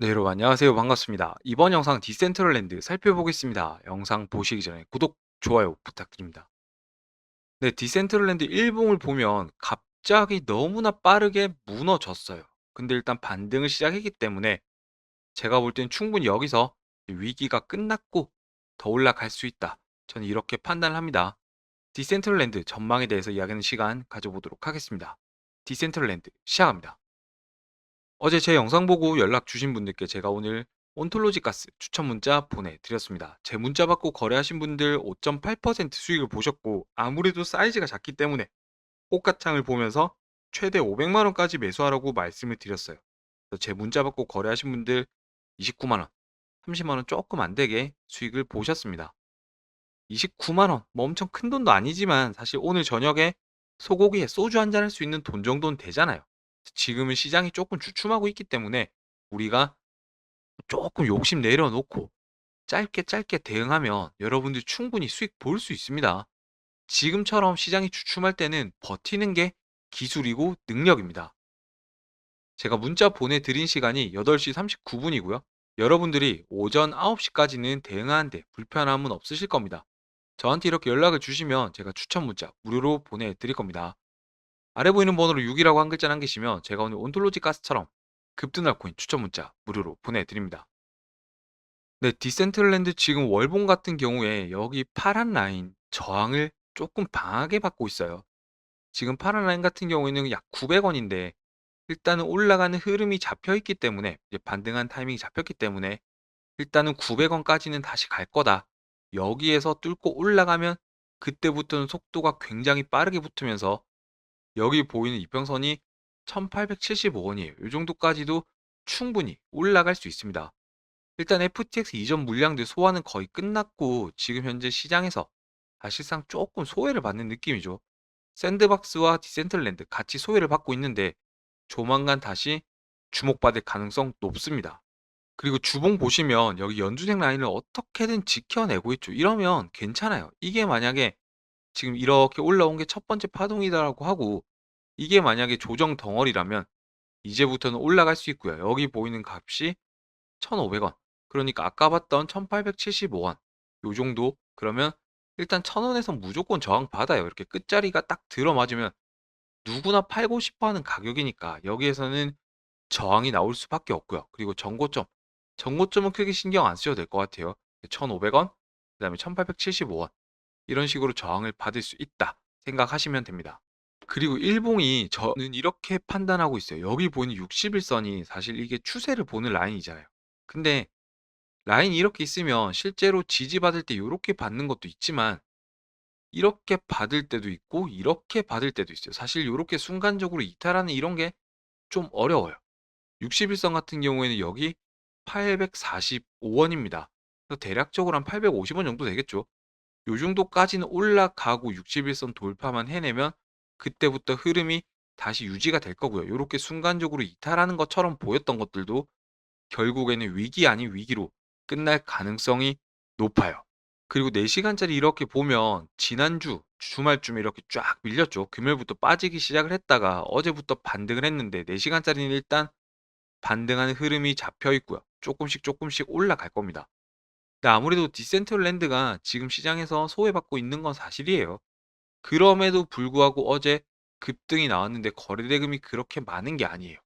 네, 여러분 안녕하세요. 반갑습니다. 이번 영상 디센트럴랜드 살펴보겠습니다. 영상 보시기 전에 구독, 좋아요 부탁드립니다. 네, 디센트럴랜드 1봉을 보면 갑자기 너무나 빠르게 무너졌어요. 근데 일단 반등을 시작했기 때문에 제가 볼땐 충분히 여기서 위기가 끝났고 더 올라갈 수 있다. 저는 이렇게 판단을 합니다. 디센트럴랜드 전망에 대해서 이야기하는 시간 가져보도록 하겠습니다. 디센트럴랜드 시작합니다. 어제 제 영상 보고 연락 주신 분들께 제가 오늘 온톨로지 가스 추천 문자 보내드렸습니다. 제 문자 받고 거래하신 분들 5.8% 수익을 보셨고 아무래도 사이즈가 작기 때문에 꽃가창을 보면서 최대 500만 원까지 매수하라고 말씀을 드렸어요. 제 문자 받고 거래하신 분들 29만 원, 30만 원 조금 안 되게 수익을 보셨습니다. 29만 원, 뭐 엄청 큰 돈도 아니지만 사실 오늘 저녁에 소고기에 소주 한 잔 할 수 있는 돈 정도는 되잖아요. 지금은 시장이 조금 주춤하고 있기 때문에 우리가 조금 욕심 내려놓고 짧게 짧게 대응하면 여러분들 충분히 수익 볼 수 있습니다. 지금처럼 시장이 주춤할 때는 버티는 게 기술이고 능력입니다. 제가 문자 보내드린 시간이 8시 39분이고요. 여러분들이 오전 9시까지는 대응하는데 불편함은 없으실 겁니다. 저한테 이렇게 연락을 주시면 제가 추천 문자 무료로 보내드릴 겁니다. 아래 보이는 번호로 6이라고 한 글자 남기시면 제가 오늘 온톨로지 가스처럼 급등할 코인 추천 문자 무료로 보내드립니다. 네, 디센트럴랜드 지금 월봉 같은 경우에 여기 파란 라인 저항을 조금 방하게 받고 있어요. 지금 파란 라인 같은 경우에는 약 900원인데 일단은 올라가는 흐름이 잡혀 있기 때문에 반등한 타이밍이 잡혔기 때문에 일단은 900원까지는 다시 갈 거다. 여기에서 뚫고 올라가면 그때부터는 속도가 굉장히 빠르게 붙으면서 여기 보이는 이평선이 1875원이에요. 이 정도까지도 충분히 올라갈 수 있습니다. 일단 FTX 이전 물량들 소화는 거의 끝났고 지금 현재 시장에서 사실상 조금 소외를 받는 느낌이죠. 샌드박스와 디센틀랜드 같이 소외를 받고 있는데 조만간 다시 주목받을 가능성 높습니다. 그리고 주봉 보시면 여기 연주색 라인을 어떻게든 지켜내고 있죠. 이러면 괜찮아요. 이게 만약에 지금 이렇게 올라온 게 첫 번째 파동이다라고 하고 이게 만약에 조정 덩어리라면 이제부터는 올라갈 수 있고요. 여기 보이는 값이 1,500원. 그러니까 아까 봤던 1,875원. 요 정도. 그러면 일단 1,000원에서 무조건 저항 받아요. 이렇게 끝자리가 딱 들어맞으면 누구나 팔고 싶어 하는 가격이니까 여기에서는 저항이 나올 수밖에 없고요. 그리고 전고점. 전고점은 크게 신경 안 쓰셔도 될 것 같아요. 1,500원, 그 다음에 1,875원. 이런 식으로 저항을 받을 수 있다 생각하시면 됩니다. 그리고 일봉이 저는 이렇게 판단하고 있어요. 여기 보이는 61선이 사실 이게 추세를 보는 라인이잖아요. 근데 라인이 이렇게 있으면 실제로 지지받을 때 이렇게 받는 것도 있지만 이렇게 받을 때도 있고 이렇게 받을 때도 있어요. 사실 이렇게 순간적으로 이탈하는 이런 게 좀 어려워요. 61선 같은 경우에는 여기 845원입니다. 대략적으로 한 850원 정도 되겠죠. 요 정도까지는 올라가고 61선 돌파만 해내면 그때부터 흐름이 다시 유지가 될 거고요. 요렇게 순간적으로 이탈하는 것처럼 보였던 것들도 결국에는 위기 아닌 위기로 끝날 가능성이 높아요. 그리고 4시간짜리 이렇게 보면 지난주 주말쯤에 이렇게 쫙 밀렸죠. 금요일부터 빠지기 시작을 했다가 어제부터 반등을 했는데 4시간짜리는 일단 반등하는 흐름이 잡혀 있고요. 조금씩 조금씩 올라갈 겁니다. 근데 아무래도 디센트럴랜드가 지금 시장에서 소외받고 있는 건 사실이에요. 그럼에도 불구하고 어제 급등이 나왔는데 거래 대금이 그렇게 많은 게 아니에요.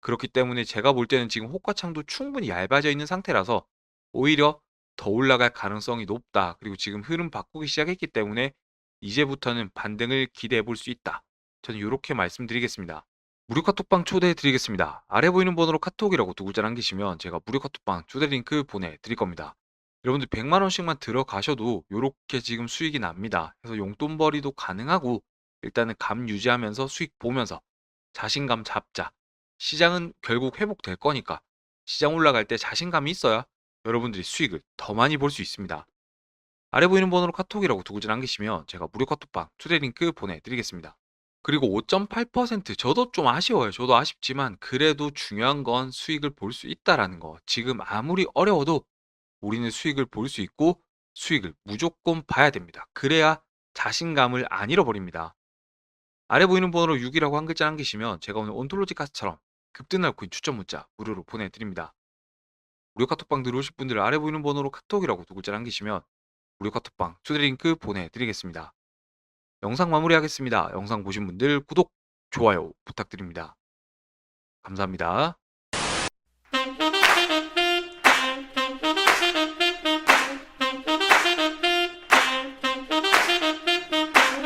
그렇기 때문에 제가 볼 때는 지금 호가창도 충분히 얇아져 있는 상태라서 오히려 더 올라갈 가능성이 높다. 그리고 지금 흐름 바꾸기 시작했기 때문에 이제부터는 반등을 기대해 볼 수 있다. 저는 이렇게 말씀드리겠습니다. 무료 카톡방 초대해 드리겠습니다. 아래 보이는 번호로 카톡이라고 두 글자 남기시면 제가 무료 카톡방 초대 링크 보내 드릴 겁니다. 여러분들 100만 원씩만 들어가셔도 이렇게 지금 수익이 납니다. 그래서 용돈벌이도 가능하고 일단은 감 유지하면서 수익 보면서 자신감 잡자. 시장은 결국 회복될 거니까 시장 올라갈 때 자신감이 있어야 여러분들이 수익을 더 많이 볼 수 있습니다. 아래 보이는 번호로 카톡이라고 두 글자 남기시면 제가 무료 카톡방 초대 링크 보내드리겠습니다. 그리고 5.8% 저도 좀 아쉬워요. 저도 아쉽지만 그래도 중요한 건 수익을 볼 수 있다라는 거. 지금 아무리 어려워도 우리는 수익을 볼 수 있고 수익을 무조건 봐야 됩니다. 그래야 자신감을 안 잃어버립니다. 아래 보이는 번호로 6이라고 한 글자 남기시면 제가 오늘 온톨로지 가스처럼 급등할 코인 추천 문자 무료로 보내드립니다. 무료 카톡방 들어오실 분들 아래 보이는 번호로 카톡이라고 두 글자 남기시면 무료 카톡방 초대 링크 보내드리겠습니다. 영상 마무리하겠습니다. 영상 보신 분들 구독, 좋아요 부탁드립니다. 감사합니다.